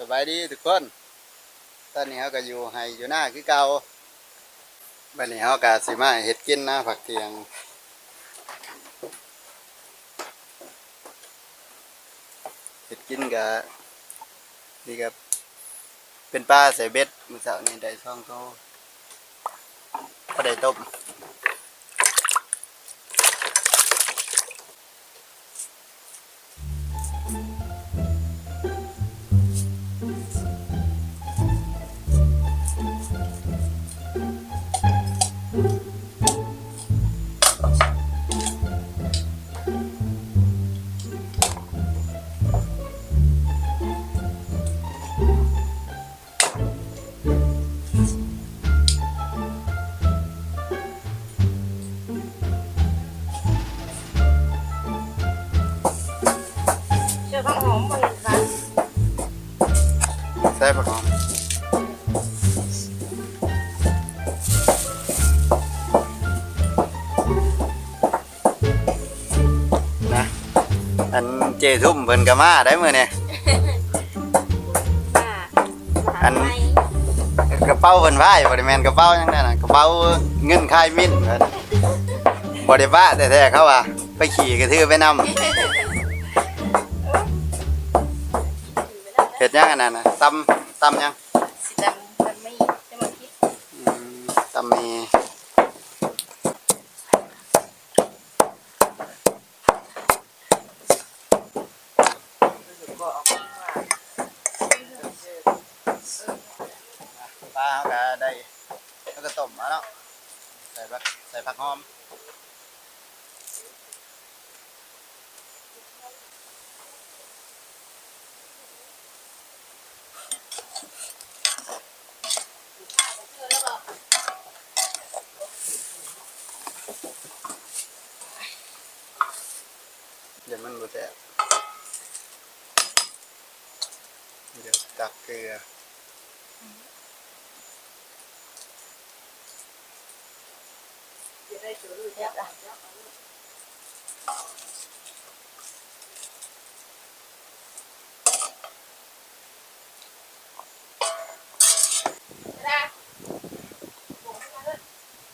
สบายดีทุกคน ตอนนี้เขาก็อยู่ให้อยู่หน้าคือเก่าบัดนี้เขาก็สิมาเฮ็ดกินนะผักเทียงเฮ็ดกินก็นี่ก็เป็นปลาใส่เบ็ดมือเช้านี้ได้ช่องโตพอได้ต้ม ใส่ผักหอมนะอันเจทุ่มเพิ่นก็มาได้มื้อนี้ค่ะอัน กระเป๋าเพิ่นว่าอยู่บ่ได้แม่นกระเป๋าหยังนั่นน่ะกระเป๋าเงินคายมิ้นเพิ่นบ่ได้บ้าแต่แท้ๆเขาว่าไปขี่กระทือไปนำ ยังอันนั้นน่ะตำตำหยังสีดำมันไม่จะมาคิดอืมตำมีบอกว่าปลาเขาก็ได้แล้วก็ต้มมาแล้วใส่ผักใส่ผักหอม มันบ่แซ่บเดี๋ยวตักเกลือจะได้ตัวรู้จักอะ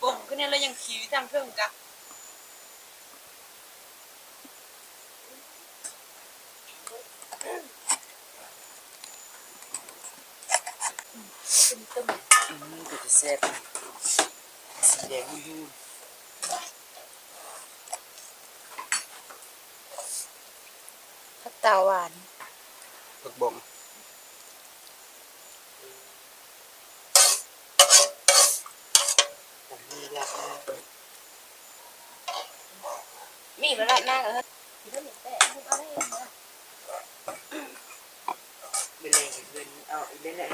ปุ่มก็เนี่ยเรายังขี่ทางเพิ่งกับตึ้มตึ้ม อืมก็จะ แซ่บสีแดงหุ่นผักตาหวานผักบ่งๆผมมีรักนะมีมาละหน้ากันแล้วแต่มึงเอาได้ยังไงเป็นแรงเงินเอาอีกเล่นแหละ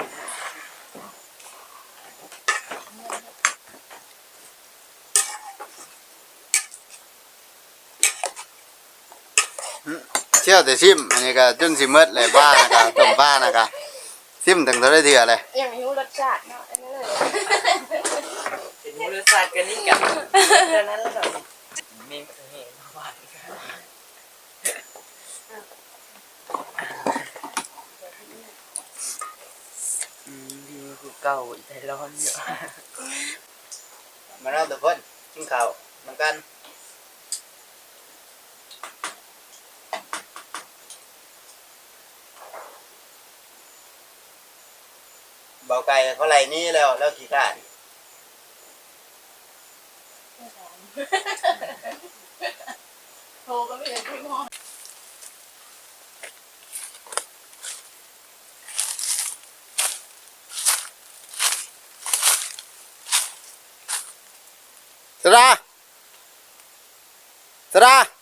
เชี่ยวแต่ชิมอันนี้ก็จนสิหมดเลยบ้านะก็ต้มบ้านะก็ชิมถึงเท่าไรเถื่อเลยอย่างหิวรสชาติเนาะอันนั้นเลยเป็นมูลศาสตร์กันนี่กับเท่านั้นแล้วแบบมีประเทศมาหวานกันอืมดีมันคือเก่าอีไทยร้อนอยู่มาแล้วทุกคนกินข้าวน้ำกันเบ ไก่เขาไล่หนี้แล้วแล้วขี้ข้านโทรก็ไม่เห็นพี่มอสระสระ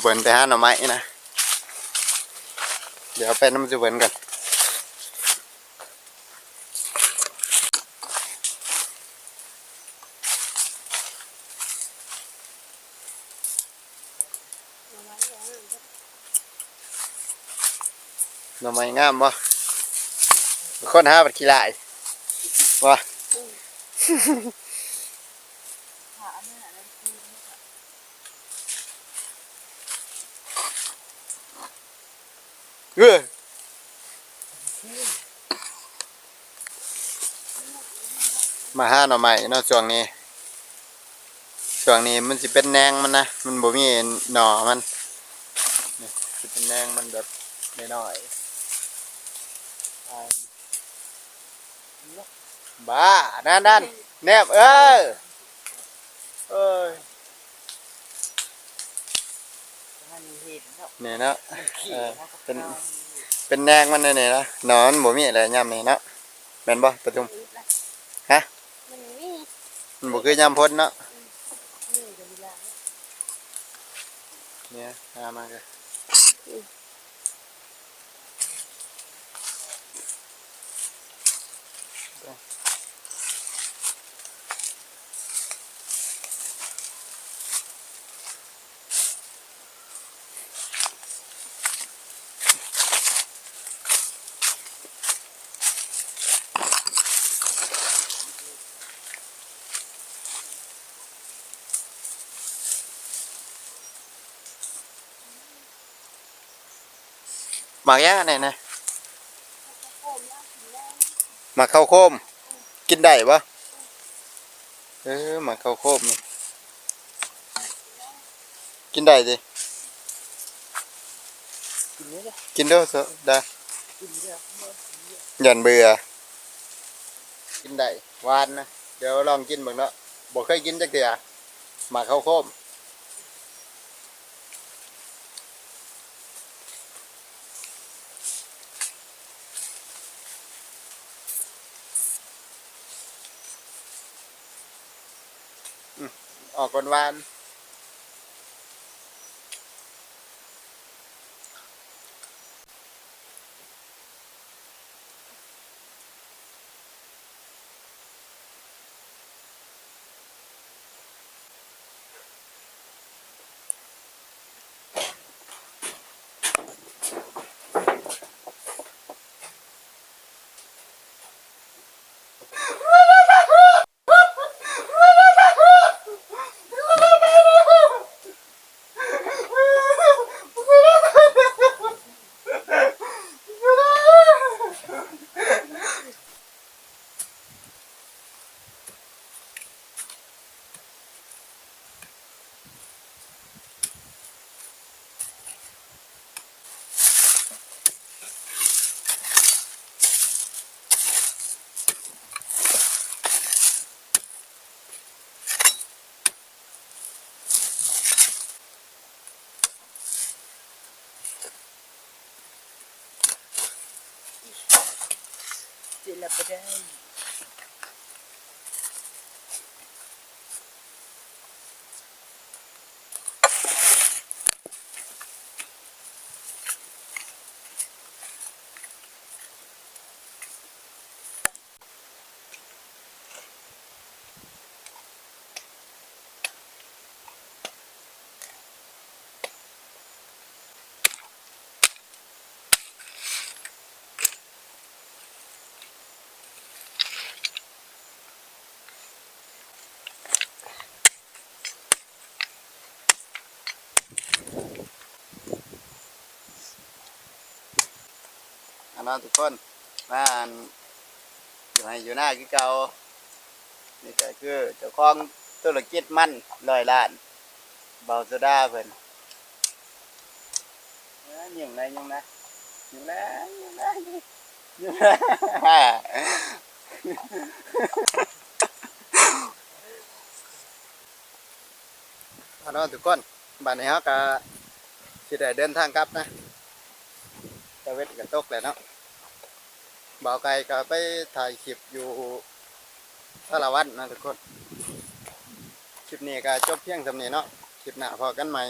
สุเบินไปหาหน่อไม้นะ เดี๋ยวไปน้ำสุเบินกันหน่อไม้งามบ่คนหาบัดขี้ลายบ่ ถามเนี่ยนะ เออมาห้าหน่อใหม่เนาะช่วงนี้ช่วงนี้มันสิเป็นแนงมันนะมันบ่มีหน่อมันนี่สิเป็นแนงมันแบบน้อยๆอ่าบ้านั่นนั่นแนบเออเอ้ย มันเห็นเนาะนี่เนาะขี่เออมันก็เป็นข้ามเป็นแนงมันนี่ๆนะหนอนบ่มีอะไรย่ำนี่เนาะแม่นบ่ประทุมฮะมันนี่มันบ่คือย่ำพ้นเนาะนี่ก็มีลาเนี่ยหามากัน หมักย่างอันไหนนะหมักข้าวโคม กินได้ปะเออหมักข้าวโคมนี่กินได้ดิกินนี่เลยกินเด้อเถอะได้กินเด้อยันเบื่อ กินได้หวานนะ เดี๋ยวลองกินเบิ่งเนาะบ่เคยกินจักเทื่อหมักข้าวโคม ออกก่อนหวาน นแล้ นนั้นทุกคนมาอยู่ให้อยู่หน้าคือเก่านี่ก็คือเจ้าของธุรกิจมันร้อยล้าน เบาโซดาเพิ่นเอ้ยยังไงยังนะยังนะยังนะยังนะอันนั้นทุกคนบัดนี้เฮาก็สิได้เดินทางกลับนะตะเวทกับตกแหละเนาะ บ่าวไก่ก็ไปถ่ายคลิปอยู่สารวัตรนะทุกคน คลิปนี้ก็จบเพียงสำนีเนาะ คลิปหน้าพอกันใหม่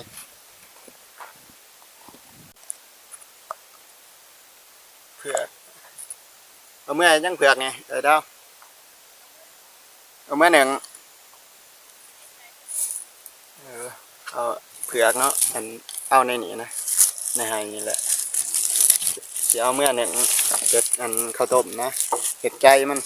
เผือกเอาเมื่อยังเผือกไงเออเดาเอาเมื่อหนึ่งเออเอาเผือกเนาะอันเอาในนี้นะ ในไฮนี่แหละ เดี๋ยวเอาเมื่อหนึ่งเด็ดอันข้าวต้มนะเห็ดใจมัน